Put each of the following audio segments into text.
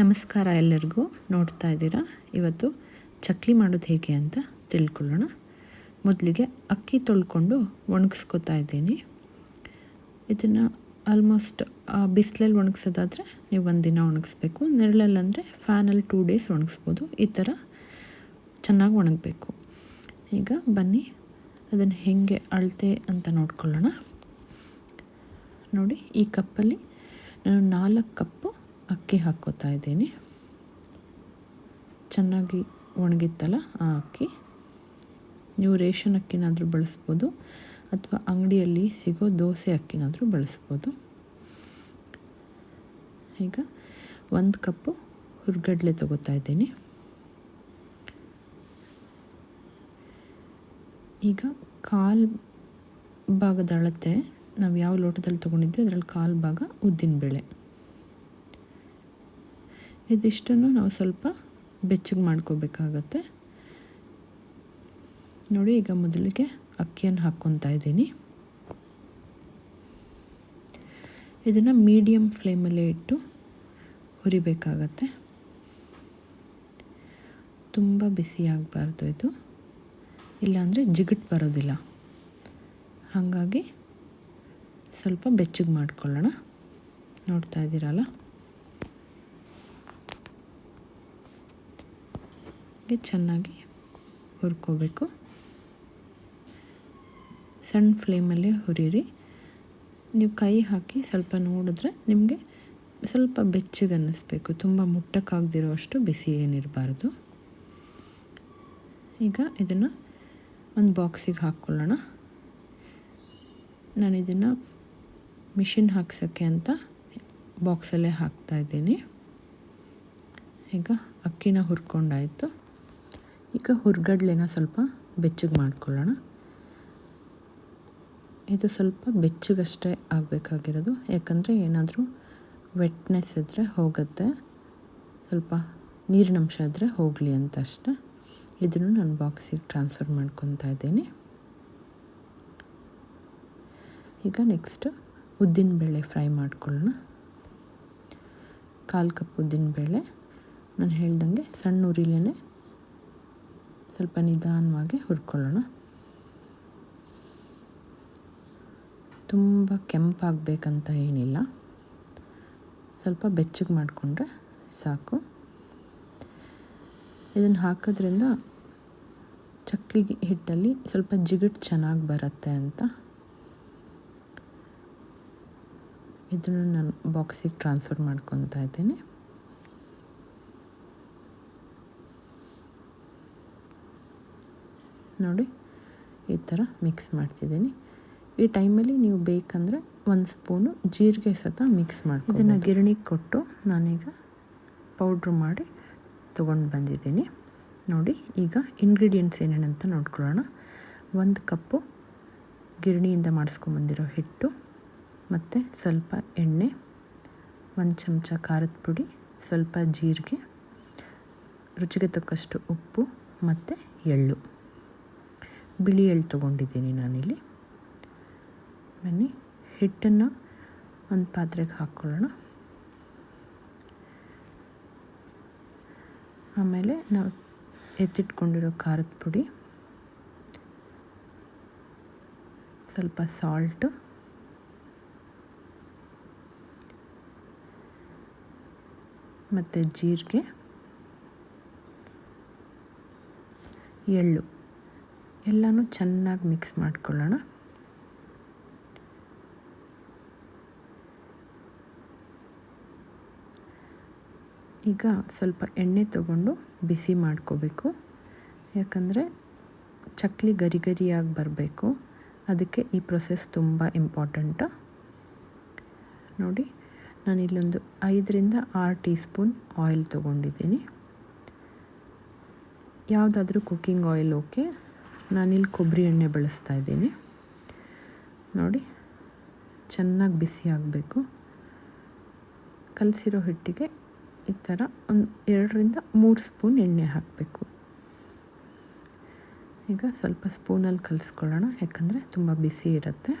ನಮಸ್ಕಾರ ಎಲ್ಲರಿಗೂ ನೋಡ್ತಾ ಇದ್ದೀರಾ? ಇವತ್ತು ಚಕ್ಲಿ ಮಾಡೋದು ಹೇಗೆ ಅಂತ ತಿಳ್ಕೊಳ್ಳೋಣ. ಮೊದಲಿಗೆ ಅಕ್ಕಿ ತೊಳ್ಕೊಂಡು ಒಣಗಿಸ್ಕೊತಾ ಇದ್ದೀನಿ. ಇದನ್ನು ಆಲ್ಮೋಸ್ಟ್ ಬಿಸಿಲಲ್ಲಿ ಒಣಗಿಸೋದಾದರೆ ನೀವು ಒಂದು ದಿನ ಒಣಗಿಸ್ಬೇಕು ನೆರಳಲ್ಲಂದರೆ ಫ್ಯಾನಲ್ಲಿ ಟೂ ಡೇಸ್ ಒಣಗಿಸ್ಬೋದು. ಈ ಥರ ಚೆನ್ನಾಗಿ ಒಣಗಬೇಕು. ಈಗ ಬನ್ನಿ, ಅದನ್ನು ಹೇಗೆ ಅಳತೆ ಅಂತ ನೋಡ್ಕೊಳ್ಳೋಣ. ನೋಡಿ, ಈ ಕಪ್ಪಲ್ಲಿ ನಾನು ನಾಲ್ಕು ಕಪ್ಪು ಅಕ್ಕಿ ಹಾಕ್ಕೋತಾ ಇದ್ದೀನಿ. ಚೆನ್ನಾಗಿ ಒಣಗಿತ್ತಲ್ಲ ಆ ಅಕ್ಕಿ. ನೀವು ರೇಷನ್ ಅಕ್ಕಿನಾದರೂ ಬಳಸ್ಬೋದು. ಅಥವಾ ಅಂಗಡಿಯಲ್ಲಿ ಸಿಗೋ ದೋಸೆ ಅಕ್ಕಿನಾದರೂ ಬಳಸ್ಬೋದು. ಈಗ ಒಂದು ಕಪ್ಪು ಹುರ್ಗಡ್ಲೆ ತಗೋತಾ ಇದ್ದೀನಿ. ಈಗ ಕಾಲು ಭಾಗದ ಅಳತೆ, ನಾವು ಯಾವ ಲೋಟದಲ್ಲಿ ತೊಗೊಂಡಿದ್ವಿ, ಅದರಲ್ಲಿ ಕಾಲು ಭಾಗ ಉದ್ದಿನಬೇಳೆ ಇದಿಷ್ಟನ್ನು ನಾವು ಸ್ವಲ್ಪ ಬೆಚ್ಚಗೆ ಮಾಡ್ಕೋಬೇಕಾಗತ್ತೆ. ನೋಡಿ, ಈಗ ಮೊದಲಿಗೆ ಅಕ್ಕಿಯನ್ನು ಹಾಕ್ಕೊತಾ ಇದ್ದೀನಿ. ಇದನ್ನು ಮೀಡಿಯಮ್ ಫ್ಲೇಮಲ್ಲೇ ಇಟ್ಟು ಹುರಿಬೇಕಾಗತ್ತೆ. ತುಂಬ ಬಿಸಿ ಆಗಬಾರ್ದು ಇದು. ಇಲ್ಲಾಂದರೆ ಜಿಗುಟ್ ಬರೋದಿಲ್ಲ. ಹಾಗಾಗಿ ಸ್ವಲ್ಪ ಬೆಚ್ಚಗೆ ಮಾಡ್ಕೊಳ್ಳೋಣ. ನೋಡ್ತಾ ಇದ್ದೀರಲ್ಲ? ಚೆನ್ನಾಗಿ ಹುರ್ಕೋಬೇಕು. ಸಣ್ಣ ಫ್ಲೇಮಲ್ಲಿ ಹುರಿರಿ. ನೀವು ಕೈ ಹಾಕಿ ಸ್ವಲ್ಪ ನೋಡಿದ್ರೆ ನಿಮಗೆ ಸ್ವಲ್ಪ ಬೆಚ್ಚಗೆ ಅನ್ನಿಸ್ಬೇಕು ತುಂಬ ಮುಟ್ಟಕ್ಕಾಗದಿರೋ ಅಷ್ಟು ಬಿಸಿ ಏನಿರಬಾರ್ದು. ಈಗ ಇದನ್ನು ಒಂದು ಬಾಕ್ಸಿಗೆ ಹಾಕ್ಕೊಳ್ಳೋಣ. ನಾನು ಇದನ್ನು ಮಿಷಿನ್ ಹಾಕ್ಸೋಕ್ಕೆ ಅಂತ ಬಾಕ್ಸಲ್ಲೇ ಹಾಕ್ತಾಯಿದ್ದೀನಿ ಈಗ ಅಕ್ಕಿನ ಹುರ್ಕೊಂಡಾಯಿತು. ಈಗ ಹುರ್ಗಡ್ಲೆನ ಸ್ವಲ್ಪ ಬೆಚ್ಚಗೆ ಮಾಡ್ಕೊಳ್ಳೋಣ. ಇದು ಸ್ವಲ್ಪ ಬೆಚ್ಚಗಷ್ಟೇ ಆಗಬೇಕಾಗಿರೋದು. ಯಾಕಂದರೆ ಏನಾದರೂ ವೆಟ್ನೆಸ್ ಇದ್ದರೆ ಹೋಗುತ್ತೆ. ಸ್ವಲ್ಪ ನೀರಿನಂಶ ಇದ್ದರೆ ಹೋಗಲಿ ಅಂತ ಅಷ್ಟೆ. ಇದನ್ನು ನಾನು ಬಾಕ್ಸಿಗೆ ಟ್ರಾನ್ಸ್ಫರ್ ಮಾಡ್ಕೊತಾ ಇದ್ದೀನಿ. ಈಗ ನೆಕ್ಸ್ಟ್ ಉದ್ದಿನಬೇಳೆ ಫ್ರೈ ಮಾಡ್ಕೊಳ್ಳೋಣ. ಕಾಲು ಕಪ್ ಉದ್ದಿನಬೇಳೆ. ನಾನು ಹೇಳ್ದಂಗೆ ಸಣ್ಣ ಉರಿಲೇ ಸ್ವಲ್ಪ ನಿಧಾನವಾಗಿ ಹುರ್ಕೊಳ್ಳೋಣ. ತುಂಬ ಕೆಂಪಾಗಬೇಕಂತ ಏನಿಲ್ಲ. ಸ್ವಲ್ಪ ಬೆಚ್ಚಗೆ ಮಾಡಿಕೊಂಡ್ರೆ ಸಾಕು. ಇದನ್ನು ಹಾಕೋದ್ರಿಂದ ಚಕ್ಲಿ ಹಿಟ್ಟಲ್ಲಿ ಸ್ವಲ್ಪ ಜಿಗುಟ್ ಚೆನ್ನಾಗಿ ಬರುತ್ತೆ ಅಂತ. ಇದನ್ನು ನಾನು ಬಾಕ್ಸಿಗೆ ಟ್ರಾನ್ಸ್ಫರ್ ಮಾಡ್ಕೊತಾ ಇದ್ದೀನಿ. ನೋಡಿ ಈ ಥರ ಮಿಕ್ಸ್ ಮಾಡ್ತಿದ್ದೀನಿ. ಈ ಟೈಮಲ್ಲಿ ನೀವು ಬೇಕಂದರೆ ಒಂದು ಸ್ಪೂನು ಜೀರಿಗೆ ಸತ ಮಿಕ್ಸ್ ಮಾಡಿ ಇದನ್ನು ಗಿರಣಿಗೆ ಕೊಟ್ಟು ನಾನೀಗ ಪೌಡ್ರ್ ಮಾಡಿ ತೊಗೊಂಡು ಬಂದಿದ್ದೀನಿ. ನೋಡಿ, ಈಗ ಇಂಗ್ರೀಡಿಯೆಂಟ್ಸ್ ಏನೇನಂತ ನೋಡ್ಕೊಳ್ಳೋಣ. ಒಂದು ಕಪ್ಪು ಗಿರಣಿಯಿಂದ ಮಾಡಿಸ್ಕೊಂಬಂದಿರೋ ಹಿಟ್ಟು, ಮತ್ತು ಸ್ವಲ್ಪ ಎಣ್ಣೆ, ಒಂದು ಚಮಚ ಖಾರದ ಪುಡಿ, ಸ್ವಲ್ಪ ಜೀರಿಗೆ, ರುಚಿಗೆ ತಕ್ಕಷ್ಟು ಉಪ್ಪು, ಮತ್ತು ಎಳ್ಳು. ಬಿಳಿ ಎಳ್ಳು ತೊಗೊಂಡಿದ್ದೀನಿ ನಾನಿಲ್ಲಿ. ಬನ್ನಿ, ಹಿಟ್ಟನ್ನು ಒಂದು ಪಾತ್ರೆಗೆ ಹಾಕ್ಕೊಳ್ಳೋಣ. ಆಮೇಲೆ ನಾವು ಎತ್ತಿಟ್ಕೊಂಡಿರೋ ಖಾರದ ಪುಡಿ, ಸ್ವಲ್ಪ ಸಾಲ್ಟು, ಮತ್ತು ಜೀರಿಗೆ, ಎಳ್ಳು. ಎಲ್ಲನೂ ಚೆನ್ನಾಗಿ ಮಿಕ್ಸ್ ಮಾಡ್ಕೊಳ್ಳೋಣ. ಈಗ ಸ್ವಲ್ಪ ಎಣ್ಣೆ ತಗೊಂಡು ಬಿಸಿ ಮಾಡ್ಕೋಬೇಕು. ಯಾಕಂದರೆ ಚಕ್ಲಿ ಗರಿ ಗರಿಯಾಗಿ ಬರಬೇಕು. ಅದಕ್ಕೆ ಈ ಪ್ರೊಸೆಸ್ ತುಂಬ ಇಂಪಾರ್ಟೆಂಟ ನೋಡಿ, ನಾನು ಇಲ್ಲೊಂದು ಐದರಿಂದ ಆರು ಟೀ ಸ್ಪೂನ್ ಆಯಿಲ್ ತೊಗೊಂಡಿದ್ದೀನಿ. ಯಾವುದಾದ್ರೂ ಕುಕ್ಕಿಂಗ್ ಆಯಿಲ್ ಓಕೆ ನಾನಿಲ್ಲಿ ಕೊಬ್ಬರಿ ಎಣ್ಣೆ ಬಳಸ್ತಾ ಇದ್ದೀನಿ. ನೋಡಿ, ಚೆನ್ನಾಗಿ ಬಿಸಿ ಆಗಬೇಕು. ಕಲಸಿರೋ ಹಿಟ್ಟಿಗೆ ಈ ಥರ ಒಂದು ಎರಡರಿಂದ ಮೂರು ಸ್ಪೂನ್ ಎಣ್ಣೆ ಹಾಕಬೇಕು. ಈಗ ಸ್ವಲ್ಪ ಸ್ಪೂನಲ್ಲಿ ಕಲಿಸ್ಕೊಳ್ಳೋಣ, ಯಾಕಂದರೆ ತುಂಬ ಬಿಸಿ ಇರುತ್ತೆ.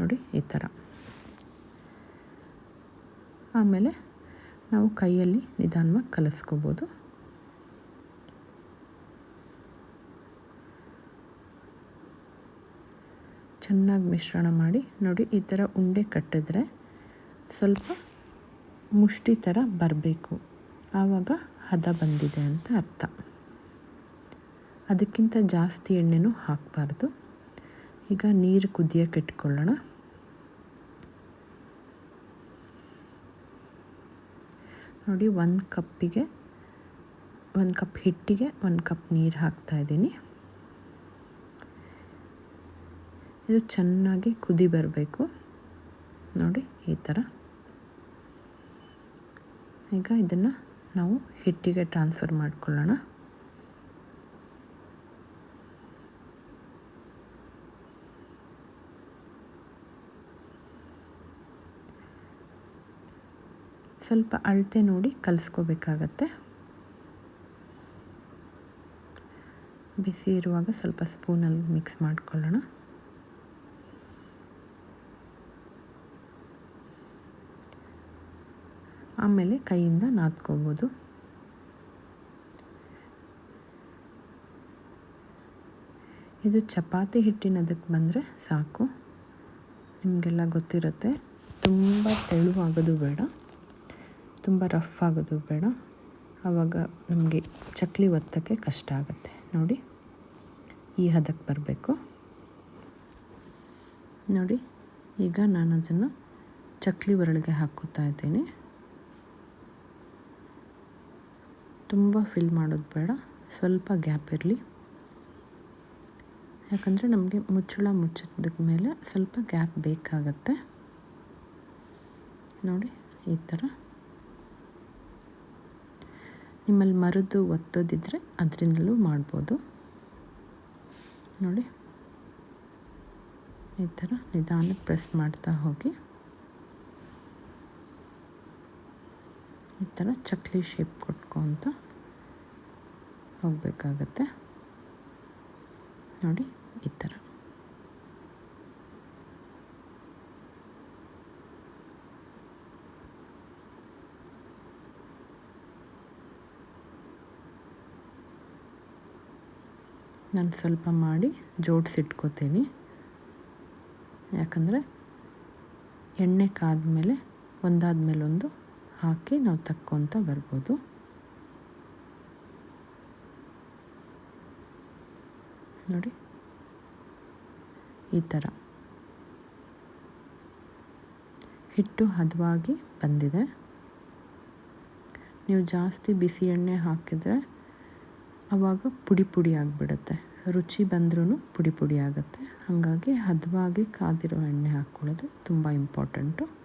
ನೋಡಿ, ಈ ಥರ ಆಮೇಲೆ ನಾವು ಕೈಯಲ್ಲಿ ನಿಧಾನವಾಗಿ ಕಲಿಸ್ಕೋಬೋದು. ಚೆನ್ನಾಗಿ ಮಿಶ್ರಣ ಮಾಡಿ, ನೋಡಿ ಈ ಥರ ಉಂಡೆ ಕಟ್ಟಿದ್ರೆ ಸ್ವಲ್ಪ ಮುಷ್ಟಿ ಥರ ಬರಬೇಕು. ಆವಾಗ ಹದ ಬಂದಿದೆ ಅಂತ ಅರ್ಥ. ಅದಕ್ಕಿಂತ ಜಾಸ್ತಿ ಎಣ್ಣೆನೂ ಹಾಕಬಾರ್ದು. ಈಗ ನೀರು ಕುದಿಯೋಕೆ ಇಟ್ಕೊಳ್ಳೋಣ. ನೋಡಿ ಒಂದು ಕಪ್ಪಿಗೆ, ಒಂದು ಕಪ್ ಹಿಟ್ಟಿಗೆ ಒಂದು ಕಪ್ ನೀರು ಹಾಕ್ತಾಯಿದ್ದೀನಿ ಇದು ಚೆನ್ನಾಗಿ ಕುದಿ ಬರಬೇಕು. ನೋಡಿ, ಈ ಥರ ಈಗ ಇದನ್ನು ನಾವು ಹಿಟ್ಟಿಗೆ ಟ್ರಾನ್ಸ್ಫರ್ ಮಾಡ್ಕೊಳ್ಳೋಣ. ಸ್ವಲ್ಪ ಅಳತೆ ನೋಡಿ ಕಲಿಸ್ಕೋಬೇಕಾಗತ್ತೆ. ಬಿಸಿ ಇರುವಾಗ ಸ್ವಲ್ಪ ಸ್ಪೂನಲ್ಲಿ ಮಿಕ್ಸ್ ಮಾಡ್ಕೊಳ್ಳೋಣ. ಆಮೇಲೆ ಕೈಯಿಂದ ನಾದ್ಕೋಬೋದು. ಇದು ಚಪಾತಿ ಹಿಟ್ಟಿನದಕ್ಕೆ ಬಂದರೆ ಸಾಕು. ನಿಮಗೆಲ್ಲ ಗೊತ್ತಿರುತ್ತೆ, ತುಂಬ ತೆಳುವಾಗೋದು ಬೇಡ, ತುಂಬ ರಫ್ ಆಗೋದು ಬೇಡ. ಆವಾಗ ನಮಗೆ ಚಕ್ಲಿ ಒತ್ತಕ್ಕೆ ಕಷ್ಟ ಆಗುತ್ತೆ. ನೋಡಿ, ಈ ಹದಕ್ಕೆ ಬರಬೇಕು. ನೋಡಿ, ಈಗ ನಾನು ಅದನ್ನು ಚಕ್ಲಿ ಒರಳಿಗೆ ಹಾಕೋತಾ ಇದ್ದೀನಿ. ತುಂಬ ಫಿಲ್ ಮಾಡೋದು ಬೇಡ. ಸ್ವಲ್ಪ ಗ್ಯಾಪ್ ಇರಲಿ. ಯಾಕಂದರೆ ನಮಗೆ ಮುಚ್ಚಳ ಮುಚ್ಚಿದ ಮೇಲೆ ಸ್ವಲ್ಪ ಗ್ಯಾಪ್ ಬೇಕಾಗತ್ತೆ. ನೋಡಿ, ಈ ಥರ ನಿಮ್ಮಲ್ಲಿ ಮರದ್ದು ಒತ್ತೋದಿದ್ದರೆ ಅದರಿಂದಲೂ ಮಾಡ್ಬೋದು. ನೋಡಿ, ಈ ಥರ ನಿಧಾನಕ್ಕೆ ಪ್ರೆಸ್ ಮಾಡ್ತಾ ಹೋಗಿ. ಈ ಥರ ಚಕ್ಲಿ ಶೇಪ್ ಕೊಟ್ಕೊತ ಹೋಗಬೇಕಾಗತ್ತೆ. ನೋಡಿ, ಈ ಥರ. ನಾನು ಸ್ವಲ್ಪ ಮಾಡಿ ಜೋಡಿಸಿಟ್ಕೋತೀನಿ. ಯಾಕಂದರೆ ಎಣ್ಣೆ ಕಾದ ಮೇಲೆ ಒಂದಾದ ಒಂದು ಹಾಕಿ ನಾವು ತಕ್ಕೊತ ಬರ್ಬೋದು. ನೋಡಿ. ಈ ಥರ. ಹಿಟ್ಟು ಹದವಾಗಿ ಬಂದಿದೆ. ನೀವು ಜಾಸ್ತಿ ಬಿಸಿ ಎಣ್ಣೆ ಹಾಕಿದರೆ ಆವಾಗ ಪುಡಿ ಪುಡಿ ಆಗಿಬಿಡುತ್ತೆ. ರುಚಿ ಬಂದ್ರೂ ಪುಡಿ ಪುಡಿ ಆಗುತ್ತೆ. ಹಾಗಾಗಿ ಹದವಾಗಿ ಕಾದಿರೋ ಎಣ್ಣೆ ಹಾಕ್ಕೊಳ್ಳೋದು ತುಂಬ ಇಂಪಾರ್ಟೆಂಟು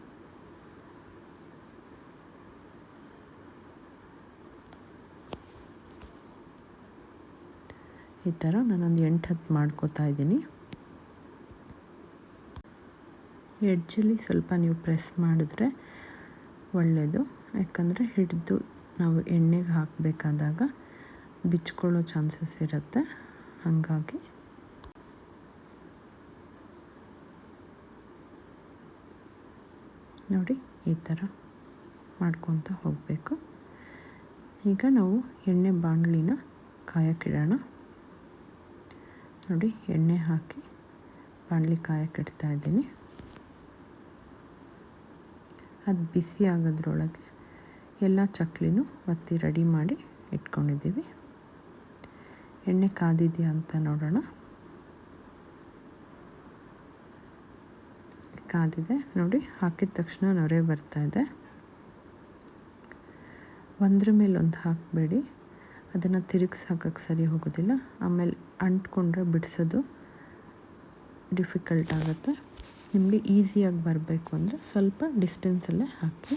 ಈ ಥರ ನಾನೊಂದು ಎಂಟು ಹತ್ತು ಮಾಡ್ಕೋತಾ ಇದ್ದೀನಿ. ಎಡ್ಜಲ್ಲಿ ಸ್ವಲ್ಪ ನೀವು ಪ್ರೆಸ್ ಮಾಡಿದ್ರೆ ಒಳ್ಳೆಯದು ಯಾಕಂದರೆ ಹಿಡಿದು ನಾವು ಎಣ್ಣೆಗೆ ಹಾಕಬೇಕಾದಾಗ ಬಿಚ್ಕೊಳ್ಳೋ ಚಾನ್ಸಸ್ ಇರುತ್ತೆ. ಹಾಗಾಗಿ ನೋಡಿ ಈ ಥರ ಮಾಡ್ಕೊತ ಹೋಗಬೇಕು. ಈಗ ನಾವು ಎಣ್ಣೆ ಬಾಣಲಿನ ಕಾಯಕ್ಕಿಡೋಣ ನೋಡಿ, ಎಣ್ಣೆ ಹಾಕಿ ಬಾಣಲಿ ಕಾಯಕ್ಕಿಡ್ತಾ ಇದ್ದೀನಿ. ಅದು ಬಿಸಿ ಆಗೋದ್ರೊಳಗೆ ಎಲ್ಲ ಚಕ್ಲಿನೂ ಒತ್ತಿ ರೆಡಿ ಮಾಡಿ ಇಟ್ಕೊಂಡಿದ್ದೀವಿ. ಎಣ್ಣೆ ಕಾದಿದೆಯಾ ಅಂತ ನೋಡೋಣ. ಕಾದಿದೆ, ನೋಡಿ, ಹಾಕಿದ ತಕ್ಷಣ ನೊರೆ ಬರ್ತಾ ಇದೆ. ಒಂದ್ರ ಮೇಲೆ ಹಾಕಬೇಡಿ. ಅದನ್ನು ತಿರುಗಿಸಿ ಹಾಕೋಕ್ಕೆ ಸರಿ ಹೋಗೋದಿಲ್ಲ. ಆಮೇಲೆ ಅಂಟ್ಕೊಂಡ್ರೆ ಬಿಡಿಸೋದು ಡಿಫಿಕಲ್ಟ್ ಆಗುತ್ತೆ. ನಿಮಗೆ ಈಸಿಯಾಗಿ ಬರಬೇಕು ಅಂದರೆ ಸ್ವಲ್ಪ ಡಿಸ್ಟೆನ್ಸಲ್ಲೇ ಹಾಕಿ,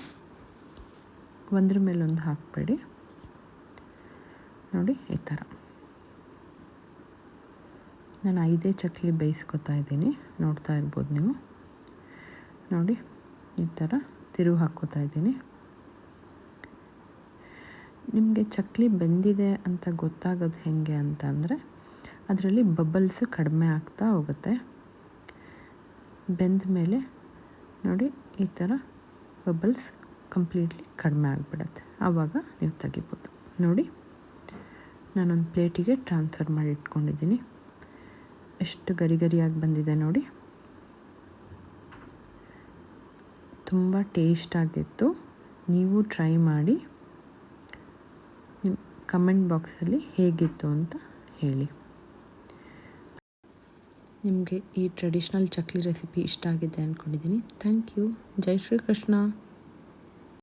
ಒಂದ್ರ ಮೇಲೆ ಒಂದು ಹಾಕಬೇಡಿ. ನೋಡಿ, ಈ ಥರ. ನಾನು ಐದೇ ಚಕ್ಲಿ ಬೇಯಿಸ್ಕೊತಾ ಇದ್ದೀನಿ, ನೋಡ್ತಾ ಇರ್ಬೋದು ನೀವು. ನೋಡಿ, ಈ ಥರ ತಿರುವು ಹಾಕ್ಕೋತಾ ಇದ್ದೀನಿ. ನಿಮಗೆ ಚಕ್ಲಿ ಬೆಂದಿದೆ ಅಂತ ಗೊತ್ತಾಗೋದು ಹೇಗೆ ಅಂತ ಅಂದರೆ ಅದರಲ್ಲಿ ಬಬಲ್ಸ್ ಕಡಿಮೆ ಆಗ್ತಾ ಹೋಗುತ್ತೆ. ಬೆಂದ ಮೇಲೆ ನೋಡಿ ಈ ಥರ ಬಬಲ್ಸ್ ಕಂಪ್ಲೀಟ್ಲಿ ಕಡಿಮೆ ಆಗಿಬಿಡತ್ತೆ. ಆವಾಗ ನೀವು ತೆಗಿಬೋದು. ನೋಡಿ, ನಾನೊಂದು ಪ್ಲೇಟಿಗೆ ಟ್ರಾನ್ಸ್ಫರ್ ಮಾಡಿ ಇಟ್ಕೊಂಡಿದ್ದೀನಿ. ಎಷ್ಟು ಗರಿ ಗರಿಯಾಗಿ ಬಂದಿದೆ ನೋಡಿ. ತುಂಬ ಟೇಸ್ಟ್ ಆಗಿತ್ತು ನೀವು ಟ್ರೈ ಮಾಡಿ. ಕಮೆಂಟ್ ಬಾಕ್ಸಲ್ಲಿ ಹೇಗಿತ್ತು ಅಂತ ಹೇಳಿ. ನಿಮಗೆ ಈ ಟ್ರೆಡಿಷ್ನಲ್ ಚಕ್ಲಿ ರೆಸಿಪಿ ಇಷ್ಟ ಆಗಿದೆ ಅಂದ್ಕೊಂಡಿದ್ದೀನಿ. Thank you. Jai Shri Krishna